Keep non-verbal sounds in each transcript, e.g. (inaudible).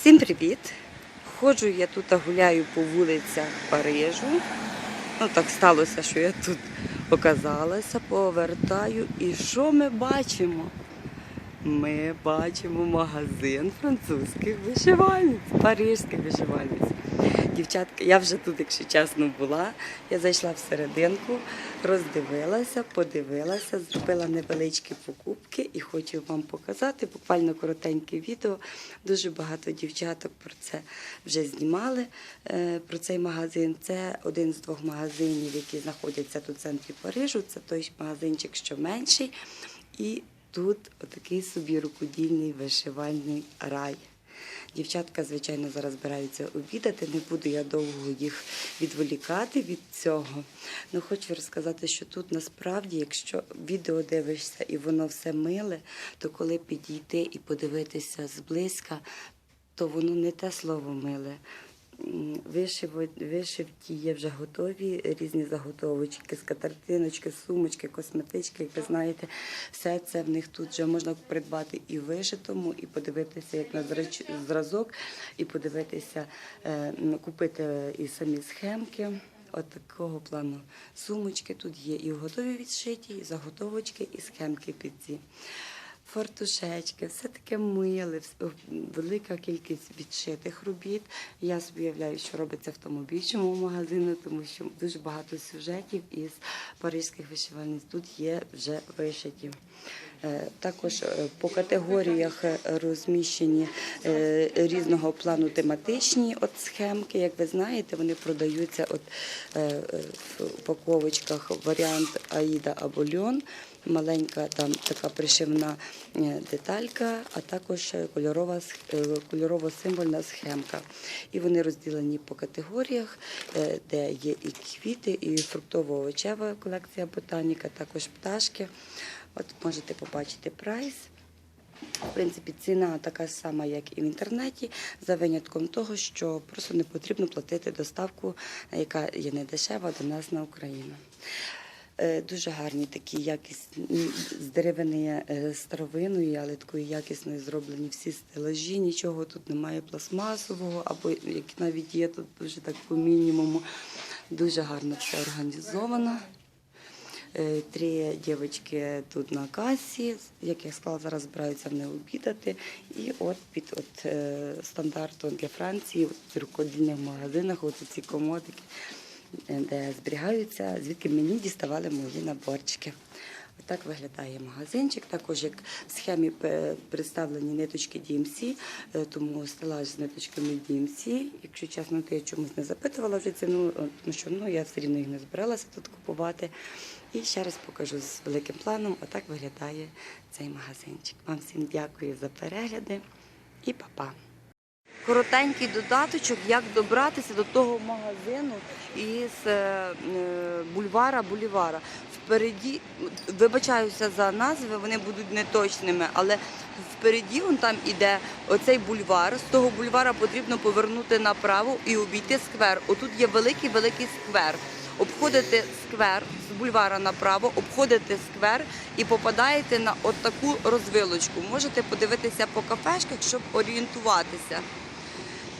Всім привіт! Ходжу я тут гуляю по вулицях Парижу. Ну так сталося, що я тут оказалася, повертаю. І що ми бачимо? Ми бачимо магазин французьких вишивальниць, парижських вишивальниць. Дівчатка, я вже тут, якщо чесно, була. Я зайшла всерединку, роздивилася, подивилася, зробила невеличкі покупки і хочу вам показати буквально коротеньке відео. Дуже багато дівчаток про це вже знімали. е, Про цей магазин. Це один з двох магазинів, які знаходяться тут в центрі Парижу. Це той магазинчик, що менший. І тут отакий собі рукодільний вишивальний рай. Дівчатка, звичайно, зараз збираються обідати. Не буду я довго їх відволікати від цього. Ну хочу розказати, що тут насправді, якщо відео дивишся і воно все миле, то коли підійти і подивитися зблизька, то воно не те слово миле. М, Вишиво- Вишивки є вже готові, різні заготовочки, скатертиночки, сумочки, косметички, як ви знаєте, все це в них тут вже можна придбати і вишитому, і подивитися як на зразок, і подивитися, е, купити і самі схемки. От такого плану. Сумочки тут є і готові відшиті, і заготовочки, і схемки під ці фартушечки, все таке миле, велика кількість відшитих робіт. Я собі уявляю, що робиться в тому більшому магазину, тому що дуже багато сюжетів із паризьких вишивальниць тут є вже вишиті. Е, Також е, по категоріях розміщені е, різного плану тематичні от схемки. Як ви знаєте, вони продаються от в упаковочках варіант Аїда або Льон. Маленька там така пришивна деталька, а також кольорова кольорово-символьна схемка. І вони розділені по категоріях, де є і квіти, і фруктово-овочева колекція ботаніка, також пташки. От можете побачити прайс. В принципі, ціна така сама, як і в інтернеті, за винятком того, що просто не потрібно платити доставку, яка є не дешева до нас на Україну. Е, Дуже гарні такі якісні з деревини е, старовинної, але такої якісної зроблені всі стелажі. Нічого тут немає пластмасового, або як навіть є тут дуже так по мінімуму. Дуже гарно все організовано. Е, Три дівчатки тут на касі, як я сказала, зараз збираються вони обідати. І от під от, е, стандартом для Франції, от в рукодільних магазинах, от ці комодики, е, де зберігаються, звідки мені діставали мої наборчики. Отак виглядає магазинчик. Також як в схемі представлені ниточки DMC, тому стелаж з ниточками DMC. Якщо чесно, то я чомусь не запитувала вже ціну, тому що ну, я все рівно їх не збиралася тут купувати. І ще раз покажу з великим планом. Отак виглядає цей магазинчик. Вам всім дякую за перегляди і па-па. Коротенький додаточок, як добратися до того магазину із е, е, бульвара Булівара. Впереді, вибачаюся за назви, вони будуть неточними, але впереді вон там іде оцей бульвар. З того бульвара потрібно повернути направо і обійти сквер. Отут є великий великий сквер. Обходите сквер з бульвара направо, обходите сквер і попадаєте на от таку розвилочку. Можете подивитися по кафешках, щоб орієнтуватися.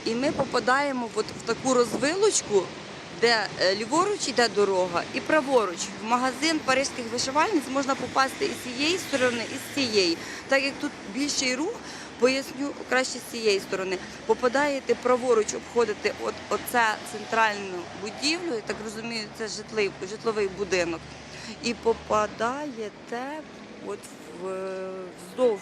І ми попадаємо от в таку розвилочку, де е, ліворуч йде дорога, і праворуч. В магазин паризьких вишивальниць можна попасти і з цієї сторони, і з цієї. Так як тут більший рух, поясню краще з цієї сторони. Попадаєте праворуч, обходите от оце центральну будівлю, я так розумію, це житловий, житловий будинок. І попадаєте от вздовж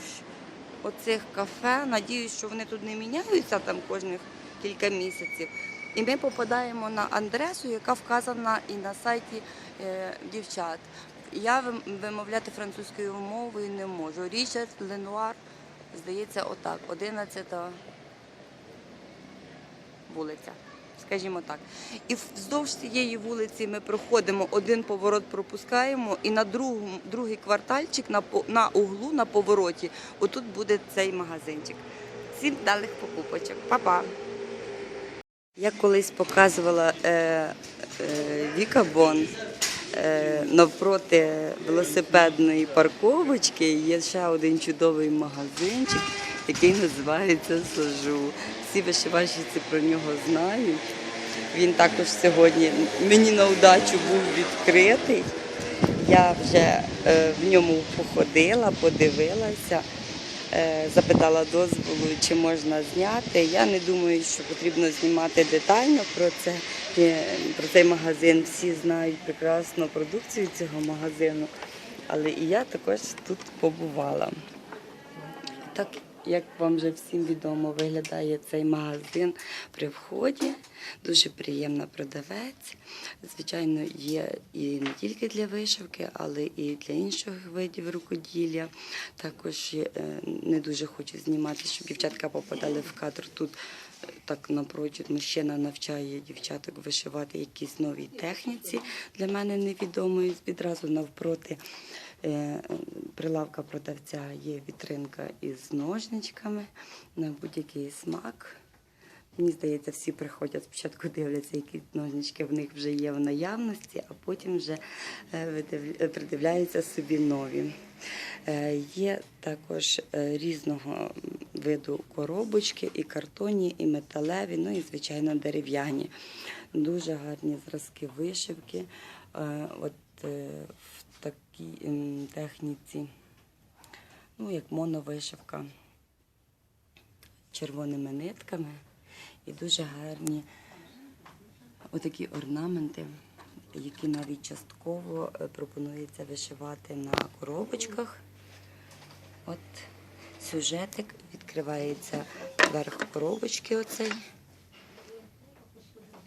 оцих кафе. Надіюсь, що вони тут не міняються там кожних кілька місяців. І ми попадаємо на адресу, яка вказана і на сайті е, дівчат. Я вимовляти французькою мовою не можу. Річард Ленуар, здається, отак, 11 вулиця. Скажімо так. І вздовж цієї вулиці ми проходимо, один поворот пропускаємо, і на другому, другий квартальчик на, на углу, на повороті, отут буде цей магазинчик. Всім далих покупочок. Па-па! Я колись показувала е, е, Віка Бон. Е, навпроти велосипедної парковочки є ще один чудовий магазинчик. який називається Сажу. Всі вишивальщиці про нього знають. Він також сьогодні мені на удачу був відкритий. Я вже е, в ньому походила, подивилася, запитала дозволу, чи можна зняти. Я не думаю, що потрібно знімати детально про це. Е, Про цей магазин всі знають прекрасно продукцію цього магазину, але і я також тут побувала. Так як вам вже всім відомо, виглядає цей магазин при вході. Дуже приємна продавець. Звичайно, є і не тільки для вишивки, але і для інших видів рукоділля. Також е, не дуже хочу знімати, щоб дівчатка попадали в кадр тут. е, Так напрочуд мужчина навчає дівчаток вишивати якісь новій техніці. Для мене невідомої відразу навпроти прилавка продавця є вітринка із ножничками на будь-який смак. Мені здається, всі приходять спочатку дивляться, які ножнички в них вже є в наявності, а потім вже е, е, придивляються собі нові. Е, Є також е, різного виду коробочки, і картонні, і металеві, ну і звичайно дерев'яні. Дуже гарні зразки вишивки. Е, От е, такій ем, техніці, ну як моновишивка. Червоними нитками. І дуже гарні отакі орнаменти, які навіть частково е, пропонується вишивати на коробочках. От сюжетик відкривається верх коробочки оцей,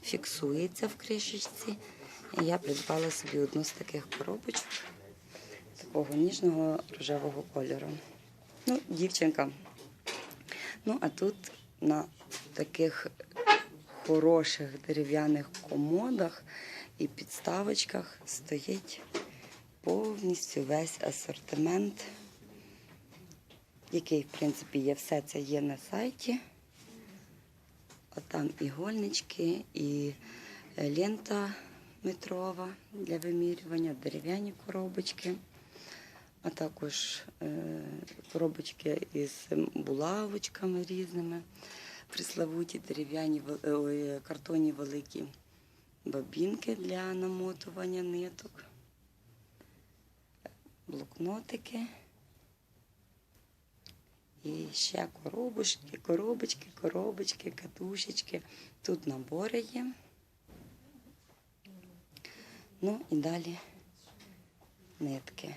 фіксується в кришечці. Я придбала собі одну з таких коробочок такого ніжного рожевого кольору. Ну, дівчинка. Ну, а тут на таких хороших дерев'яних комодах і підставочках стоїть повністю весь асортимент, який, в принципі, є все це є на сайті. От там і гольнички, і е, лента метрова для вимірювання, дерев'яні коробочки, а також е, коробочки із булавочками різними, приславуті дерев'яні е, картонні великі бабінки для намотування ниток, блокнотики. І ще коробочки, коробочки, коробочки, катушечки. Тут набори є. Ну і далі нитки.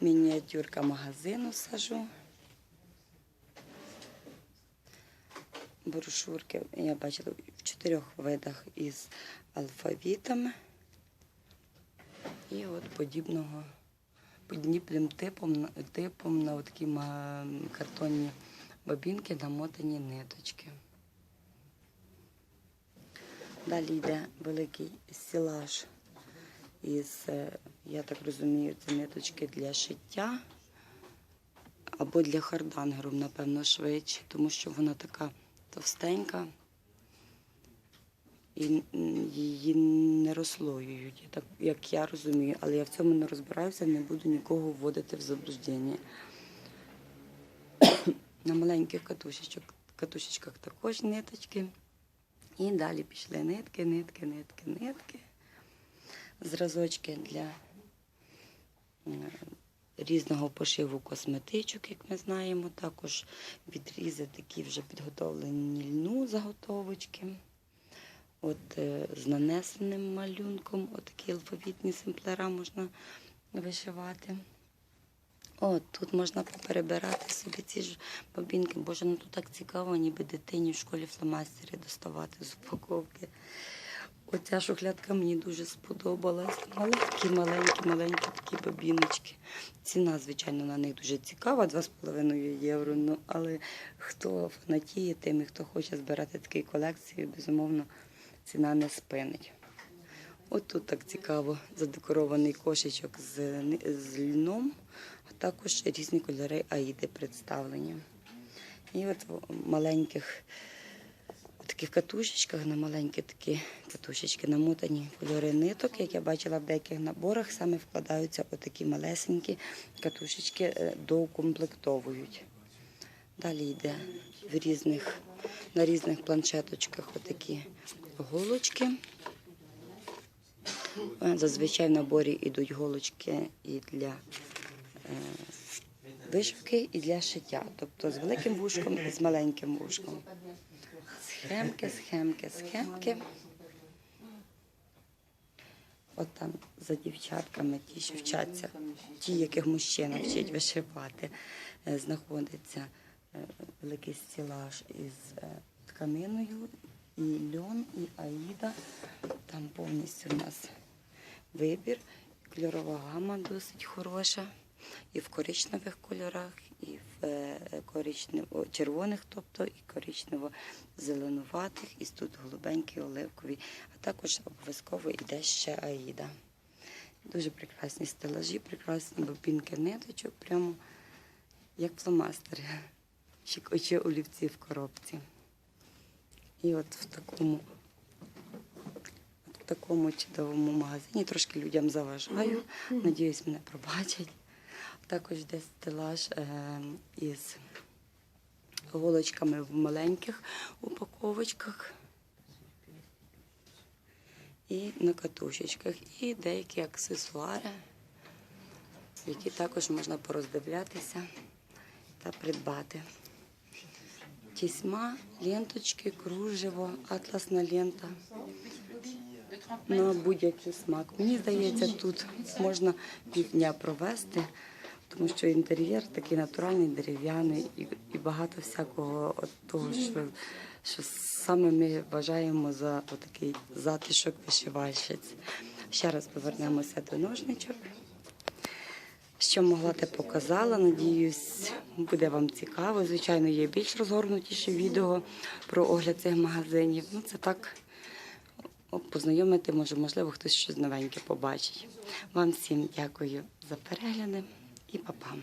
Мініатюрка магазину сажу. Брошурки я бачила в чотирьох видах із алфавітами. І от подібного подібним типом, типом на такі картонні бобінки намотані ниточки. Далі йде великий стілаж із, я так розумію, це ниточки для шиття або для хардангеру, напевно, швидше, тому що вона така товстенька і її не розслоюють, як я розумію, але я в цьому не розбираюся, не буду нікого вводити в заблуждення. (coughs) На маленьких катушечок, катушечках також ниточки. І далі пішли нитки, нитки, нитки, нитки. Зразочки для різного пошиву косметичок, як ми знаємо. Також відрізи такі вже підготовлені льну заготовочки. От е, з нанесеним малюнком, отакі алфавітні семплера можна вишивати. От, тут можна поперебирати собі ці ж бобінки. Боже, ну тут так цікаво, ніби дитині в школі фломастери доставати з упаковки. Оця шухлядка мені дуже сподобалась. Маленькі, маленькі, маленькі такі бобіночки. Ціна, звичайно, на них дуже цікава, 2,5 євро. Ну, але хто фанатіє тим і хто хоче збирати такі колекції, безумовно, ціна не спинить. От тут так цікаво задекорований кошечок з, з льном, а також різні кольори аїди представлені. І от маленьких таких катушечках, на маленькі такі катушечки намотані кольори ниток, як я бачила в деяких наборах, саме вкладаються отакі малесенькі катушечки, е, доукомплектовують. Далі йде в різних, на різних планшеточках отакі голочки. Е, Зазвичай в наборі йдуть голочки і для е, вишивки, і для шиття. Тобто з великим вушком і з маленьким вушком. Схемки, схемки, схемки. От там за дівчатками, ті, що вчаться, ті, яких мужчина вчить вишивати, е, знаходиться е, великий стілаж із е, тканиною, і льон, і аїда. Там повністю у нас вибір. Кольорова гама досить хороша. І в коричневих кольорах, і в е, коричнево червоних, тобто і коричнево-зеленуватих, і тут голубенькі, оливкові, а також обов'язково йде ще аїда. Дуже прекрасні стелажі, прекрасні бобінки ниточок, прямо як фломастери, чи очі олівці в коробці. І от в такому в такому чудовому магазині. Трошки людям заважаю. Надіюсь, мене пробачать. Також йде стелаж е, із голочками в маленьких упаковочках і на катушечках. І деякі аксесуари, які також можна пороздивлятися та придбати. Тісьма, ленточки, кружево, атласна лента на будь-який смак. Мені здається, тут можна півдня провести, тому що інтер'єр такий натуральний, дерев'яний і, і багато всякого от того, що, що саме ми вважаємо за такий затишок вишивальщиць. Ще раз повернемося до ножничок. Що могла, те показала. Надіюсь, буде вам цікаво. Звичайно, є більш розгорнутіше відео про огляд цих магазинів. Ну, це так познайомити, може, можливо, хтось щось новеньке побачить. Вам всім дякую за перегляди і па-па.